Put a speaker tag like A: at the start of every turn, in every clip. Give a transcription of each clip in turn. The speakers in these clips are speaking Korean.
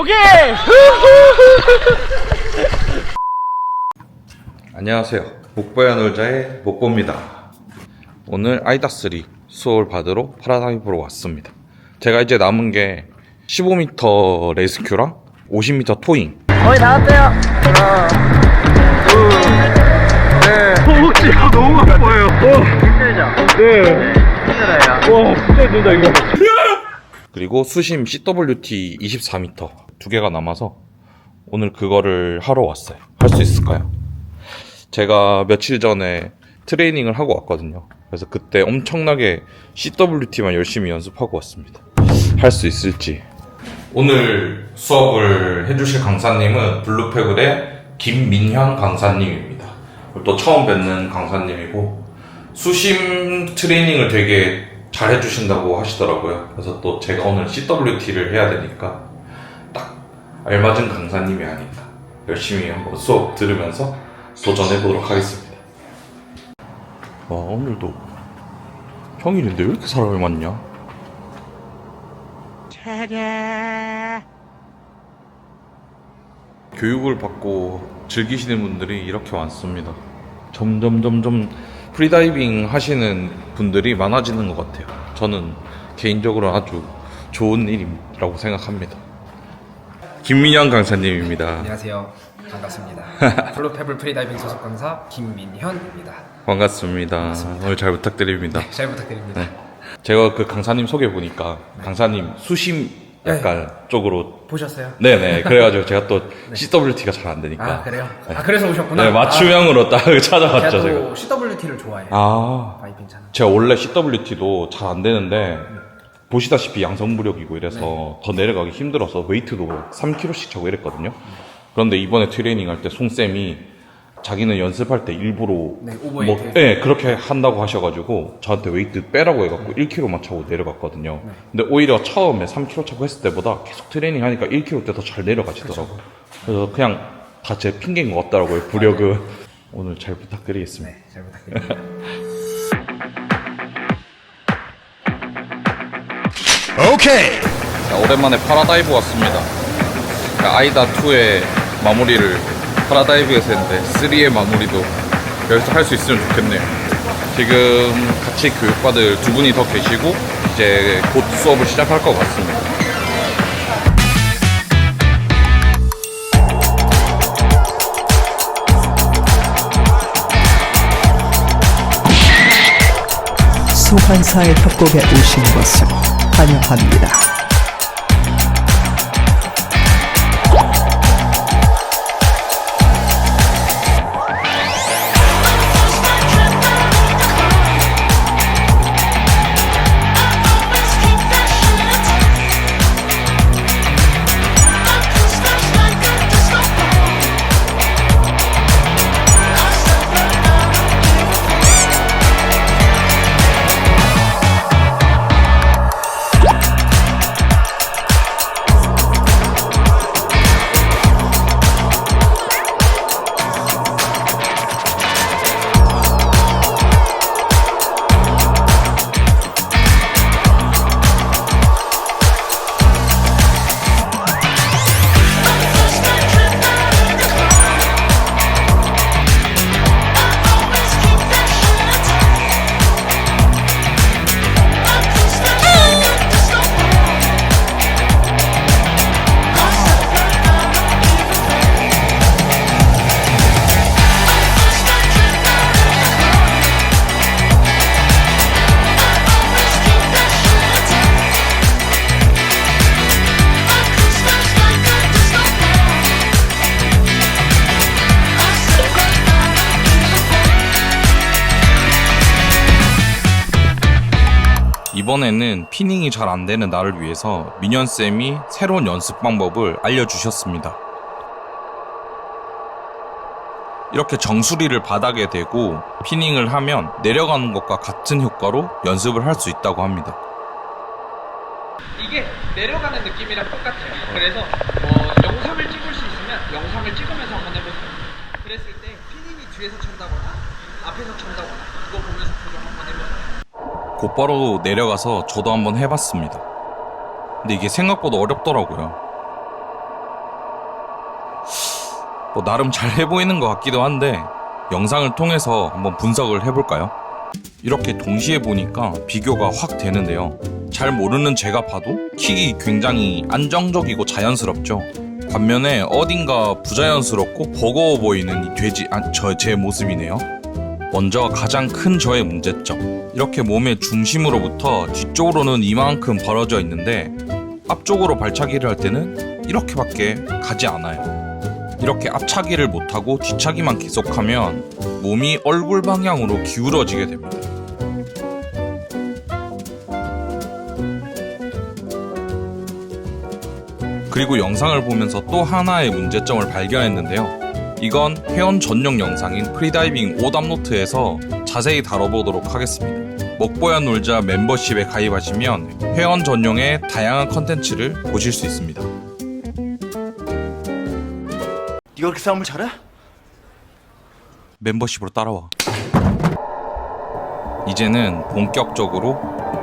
A: 오케이!
B: 안녕하세요. 목보야 놀자의 목보입니다. 오늘 아이다스리 수업을 받으러 파라다이브로 왔습니다. 제가 이제 남은 게 15m 레스큐랑 50m 토잉.
A: 거의 나왔대요. 하나, 둘, 셋.
C: 허벅지가 너무 아파요.
A: 힘들죠?
C: 네.
A: 힘들어요.
C: 와, 진짜 힘들다, 이거.
B: 그리고 수심 CWT 24m 두 개가 남아서 오늘 그거를 하러 왔어요. 할 수 있을까요? 제가 며칠 전에 트레이닝을 하고 왔거든요. 그래서 그때 엄청나게 CWT만 열심히 연습하고 왔습니다. 할 수 있을지. 오늘 수업을 해주실 강사님은 블루페글의 김민현 강사님입니다. 또 처음 뵙는 강사님이고 수심 트레이닝을 되게 잘 해주신다고 하시더라고요. 그래서 또 제가 오늘 CWT를 해야 되니까 딱 알맞은 강사님이 아닌가. 열심히 한번 수업 들으면서 도전해 보도록 하겠습니다. 와 오늘도 평일인데 왜 이렇게 사람이 많냐? 교육을 받고 즐기시는 분들이 이렇게 많습니다. 점점 점점 프리다이빙 하시는 분들이 많아지는 것 같아요. 저는 개인적으로 아주 좋은 일이라고 생각합니다. 김민영 강사님입니다.
D: 안녕하세요. 반갑습니다. 블루페블 프리다이빙 소속 강사 김민현입니다.
B: 반갑습니다. 오늘 잘 부탁드립니다.
D: 잘 부탁드립니다.
B: 네. 제가 그 강사님 소개 보니까 강사님 수심 약간 쪽으로
D: 보셨어요?
B: 네네 그래가지고 제가 또 CWT가 잘 안 되니까
D: 아 그래요? 아 그래서 오셨구나.
B: 네 맞춤형으로 딱
D: 아,
B: 찾아갔죠
D: 제가
B: 제가.
D: 또 CWT를 좋아해요.
B: 아
D: 차는.
B: 제가 원래 CWT도 잘 안 되는데 보시다시피 양성무력이고 이래서 더 내려가기 힘들어서 웨이트도 3kg씩 차고 이랬거든요. 그런데 이번에 트레이닝 할 때 송쌤이 자기는 연습할 때 일부러
D: 네.
B: 뭐, 네, 그렇게 한다고 하셔가지고 저한테 웨이트 빼라고 해갖고 1kg만 차고 내려갔거든요. 근데 오히려 처음에 3kg 차고 했을 때보다 계속 트레이닝 하니까 1kg 때 더 잘 내려가시더라고요. 그래서 그냥 다 제 핑계인 것 같더라고요, 부력은. 오늘 잘 부탁드리겠습니다.
D: 네, 잘 부탁드립니다.
B: 자, 오랜만에 파라다이브 왔습니다. 자, 아이다 2의 마무리를 파라다이브에서 했는데 3의 마무리도 여기서 할 수 있으면 좋겠네요. 지금 같이 교육받을 두 분이 더 계시고 이제 곧 수업을 시작할 것 같습니다.
E: 소환사의 협곡에 오신 것을 환영합니다.
B: 이번에는 피닝이 잘 안 되는 나를 위해서 민현쌤이 새로운 연습 방법을 알려주셨습니다. 이렇게 정수리를 바닥에 대고 피닝을 하면 내려가는 것과 같은 효과로 연습을 할 수 있다고 합니다.
F: 이게 내려가는 느낌이랑 똑같아요. 그래서 어, 영상을 찍을 수 있으면 영상을 찍으면서 한번 해보세요. 그랬을 때 피님이 뒤에서 찬다거나 앞에서 찬다거나 그거 보면서 조정 한번 해보세요.
B: 곧바로 내려가서 저도 한번 해봤습니다. 근데 이게 생각보다 어렵더라고요. 뭐 나름 잘 해 보이는 것 같기도 한데 영상을 통해서 한번 분석을 해볼까요? 이렇게 동시에 보니까 비교가 확 되는데요. 잘 모르는 제가 봐도 킥이 굉장히 안정적이고 자연스럽죠. 반면에 어딘가 부자연스럽고 버거워 보이는 이 돼지 아, 저 제 모습이네요. 먼저 가장 큰 저의 문제점. 이렇게 몸의 중심으로부터 뒤쪽으로는 이만큼 벌어져 있는데 앞쪽으로 발차기를 할 때는 이렇게밖에 가지 않아요. 이렇게 앞차기를 못하고 뒤차기만 계속하면 몸이 얼굴 방향으로 기울어지게 됩니다. 그리고 영상을 보면서 또 하나의 문제점을 발견했는데요. 이건 회원 전용 영상인 프리다이빙 오답노트에서 자세히 다뤄보도록 하겠습니다. 먹보야 놀자 멤버십에 가입하시면 회원 전용의 다양한 컨텐츠를 보실 수 있습니다.
A: 네가 그렇게 싸움을 잘해?
B: 멤버십으로 따라와. 이제는 본격적으로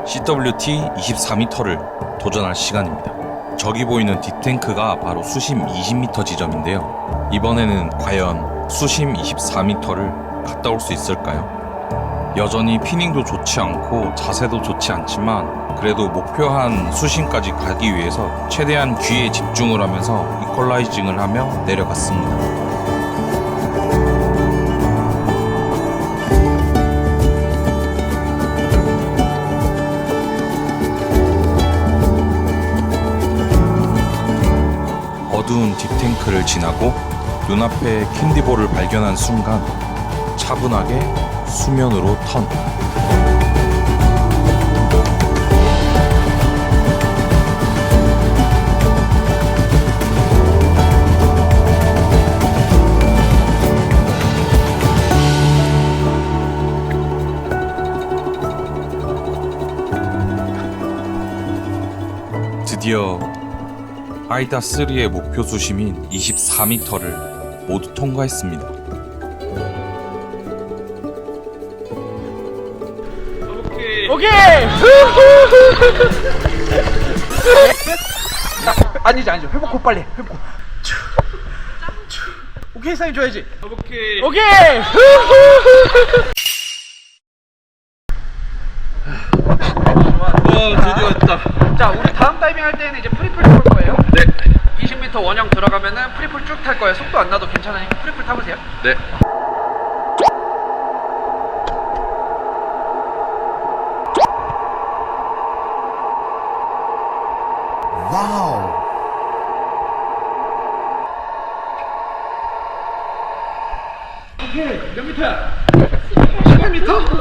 B: CWT 24m를 도전할 시간입니다. 저기 보이는 딥탱크가 바로 수심 20m 지점인데요. 이번에는 과연 수심 24m를 갔다 올 수 있을까요? 여전히 피닝도 좋지 않고 자세도 좋지 않지만 그래도 목표한 수심까지 가기 위해서 최대한 귀에 집중을 하면서 이퀄라이징을 하며 내려갔습니다. 딥탱크를 지나고 눈앞에 캔디볼을 발견한 순간 차분하게 수면으로 턴. 드디어 아이다 3의 목표 수심인 24m를 모두 통과했습니다.
A: 오케이.
F: 아니지 아니지 회복호 빨리 회복호
A: 오케이 사인 줘야지.
F: 오케이
A: 오케이.
F: 어 드디어 했다 자 우리 다음 다이빙 할 때는 이제 프리플 타볼 거예요. 네. 20m 원형 들어가면은 프리플 쭉탈 거예요. 속도 안 나도 괜찮으니까 프리플 타보세요.
B: 네.
F: 오케이 몇 미터야? 18m?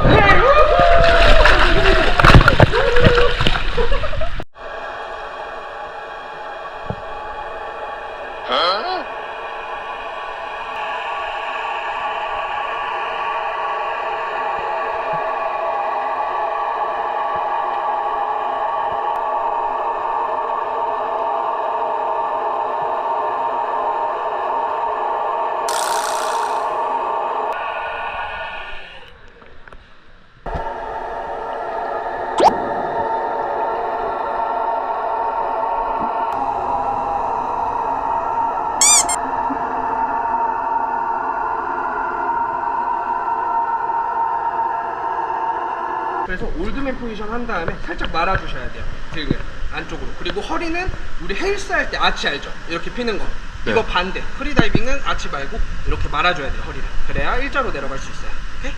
F: 그래서 올드맨 포지션 한 다음에 살짝 말아주셔야 돼요. 등을 안쪽으로. 그리고 허리는 우리 헬스 할 때 아치 알죠? 이렇게 피는 거. 이거 반대. 프리다이빙은 아치 말고 이렇게 말아줘야 돼요. 허리를. 그래야 일자로 내려갈 수 있어요. 오케이?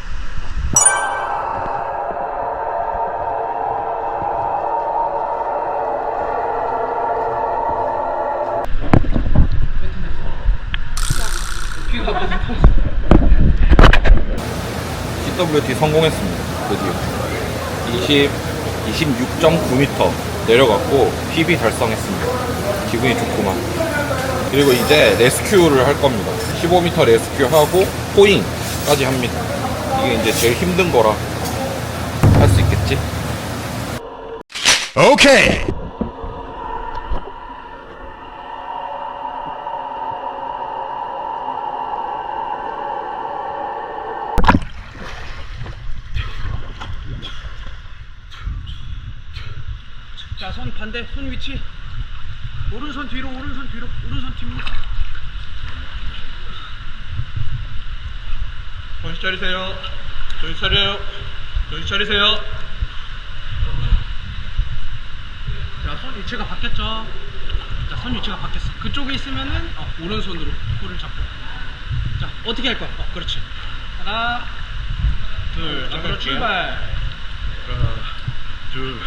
B: CWT 성공했습니다. 드디어. 20, 26.9m 내려갔고 PB 달성했습니다. 기분이 좋구만. 그리고 이제 레스큐를 할 겁니다. 15m 레스큐 하고 포잉까지 합니다. 이게 이제 제일 힘든 거라 할 수 있겠지?
C: 오케이.
F: 자, 손 반대, 손 위치. 오른손 뒤로, 오른손 뒤로, 오른손 뒤로. 정신 차리세요. 정신 차려요. 정신 차리세요. 자, 손 위치가 바뀌었죠? 자, 손 위치가 바뀌었어. 그쪽에 있으면은 어, 오른손으로 코를 잡고. 자, 어떻게 할 거야? 어, 그렇지. 하나, 둘, 앞으로 출발.
C: 둘.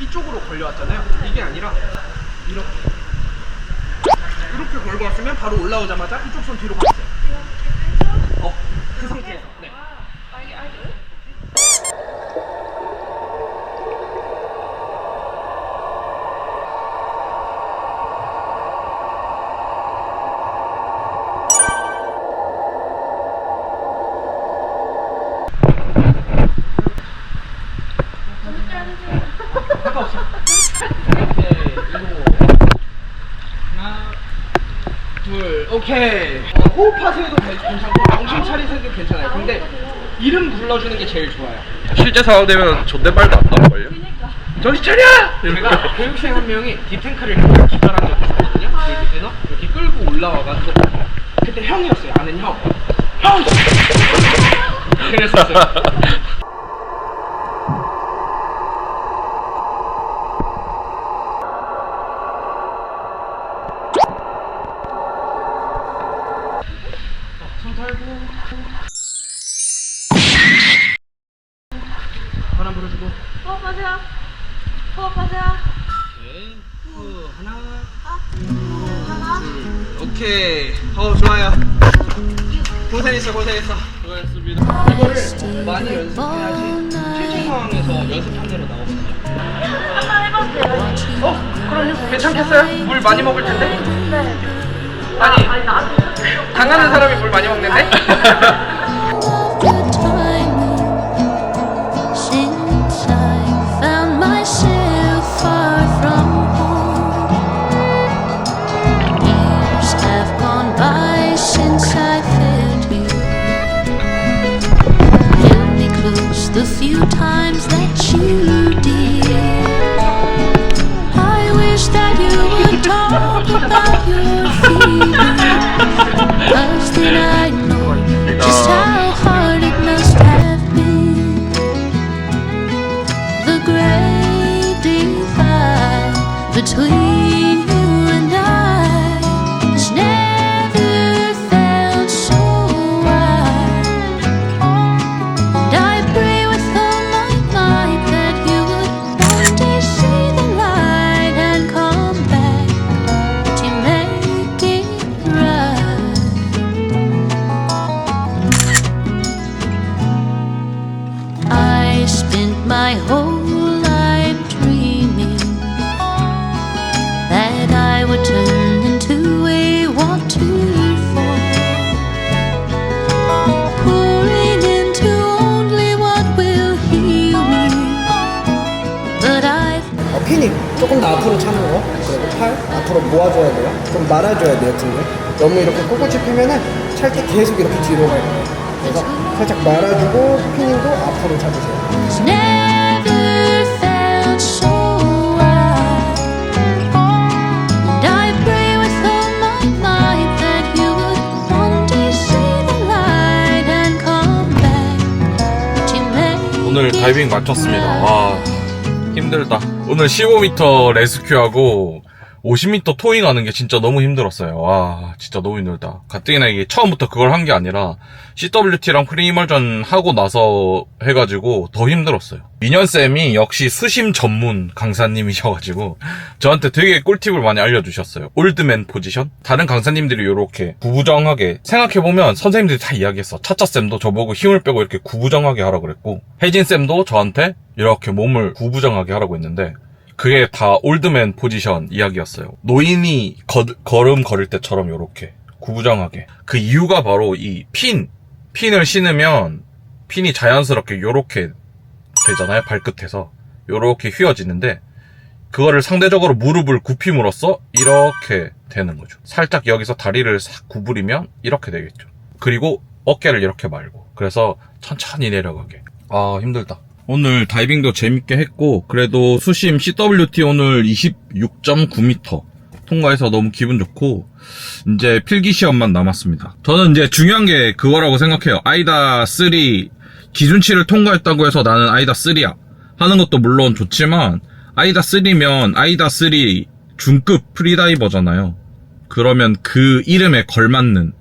G: 이쪽으로
F: 걸려왔잖아요. 이게 아니라 이렇게 이렇게 걸고 왔으면 바로 올라오자마자 이쪽 손 뒤로 갔어요. 어, 그 상태에서. 네.
G: 아, 알게 알게.
F: 상관없어. 오케이. 이거. 하나, 둘, 오케이. 어, 호흡하세요도 괜- 괜찮고 정신 차리세요도 괜찮아요. 근데 이름 불러주는 게 제일 좋아요.
B: 실제 상황 되면 존댓말도 안 나올걸요?
F: 정신 차려! 제가 교육생 한 명이 딥탱크를 이렇게 기발한 적이 있었거든요. 여기 밑에서 이렇게 끌고 올라와가지고 그때 형이었어요. 아는 형. 형! 그랬었어요. 많이 먹을 텐데?
G: 네.
F: 아니
G: 아니 나도
F: 당하는 사람이 물 많이 먹는데?
H: whole life dreaming that I would turn into a waterfall, pouring into only what will heal me. But I've
I: 어, 피닉 조금 더 앞으로 차는 거 그리고 팔 앞으로 모아줘야 돼요 좀 말아줘야 돼요 등을 너무 이렇게 꿋꿋이 펴면은 찰 때 계속 이렇게 뒤로 가요 그래서 살짝 말아주고 피닉도 앞으로 잡으세요
H: never
B: 오늘 다이빙 마쳤습니다. 와, 힘들다. 오늘 15m 레스큐하고 50m 토잉하는 게 진짜 너무 힘들었어요. 와, 진짜 너무 힘들다. 가뜩이나 이게 처음부터 그걸 한 게 아니라 CWT랑 프리이멀전 하고 나서 해가지고 더 힘들었어요. 민현쌤이 역시 수심 전문 강사님이셔가지고 저한테 되게 꿀팁을 많이 알려주셨어요. 올드맨 포지션? 다른 강사님들이 이렇게 구부정하게 생각해보면 선생님들이 다 이야기했어. 차차쌤도 저보고 힘을 빼고 이렇게 구부정하게 하라고 그랬고 혜진쌤도 저한테 이렇게 몸을 구부정하게 하라고 했는데 그게 다 올드맨 포지션 이야기였어요. 노인이 거- 걸음 걸을 때처럼 이렇게 구부정하게. 그 이유가 바로 이 핀, 핀을 신으면 핀이 자연스럽게 요렇게 되잖아요. 발끝에서. 요렇게 휘어지는데 그거를 상대적으로 무릎을 굽힘으로써 이렇게 되는 거죠. 살짝 여기서 다리를 싹 구부리면 이렇게 되겠죠. 그리고 어깨를 이렇게 말고. 그래서 천천히 내려가게. 아, 힘들다. 오늘 다이빙도 재밌게 했고, 그래도 수심 CWT 오늘 26.9m 통과해서 너무 기분 좋고, 이제 필기 시험만 남았습니다. 저는 이제 중요한 게 그거라고 생각해요. 아이다 3 기준치를 통과했다고 해서 나는 아이다 3야 하는 것도 물론 좋지만 아이다 3면 아이다 3 중급 프리다이버잖아요. 그러면 그 이름에 걸맞는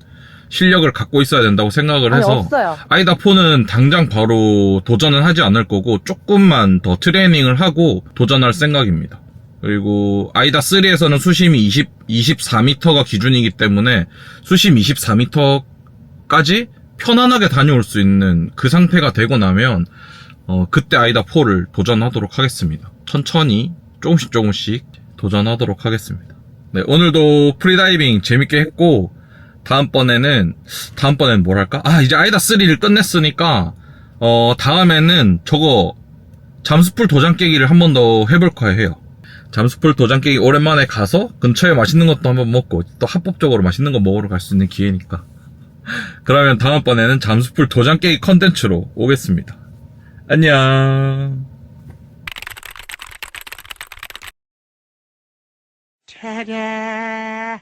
B: 실력을 갖고 있어야 된다고 생각을 해서 아이다 4는 당장 바로 도전은 하지 않을 거고 조금만 더 트레이닝을 하고 도전할 생각입니다. 그리고 아이다 3에서는 수심이 20, 24m가 기준이기 때문에 수심 24m까지 편안하게 다녀올 수 있는 그 상태가 되고 나면 어, 그때 아이다 4를 도전하도록 하겠습니다. 천천히 조금씩 조금씩 도전하도록 하겠습니다. 네, 오늘도 프리다이빙 재밌게 했고 다음번에는 다음번에는 뭘 할까? 아 이제 아이다 3를 끝냈으니까 어 다음에는 저거 잠수풀 도장 깨기를 한 번 더 해볼까 해요. 잠수풀 도장 깨기 오랜만에 가서 근처에 맛있는 것도 한번 먹고 또 합법적으로 맛있는 거 먹으러 갈 수 있는 기회니까. 그러면 다음번에는 잠수풀 도장 깨기 컨텐츠로 오겠습니다. 안녕.
A: 차례.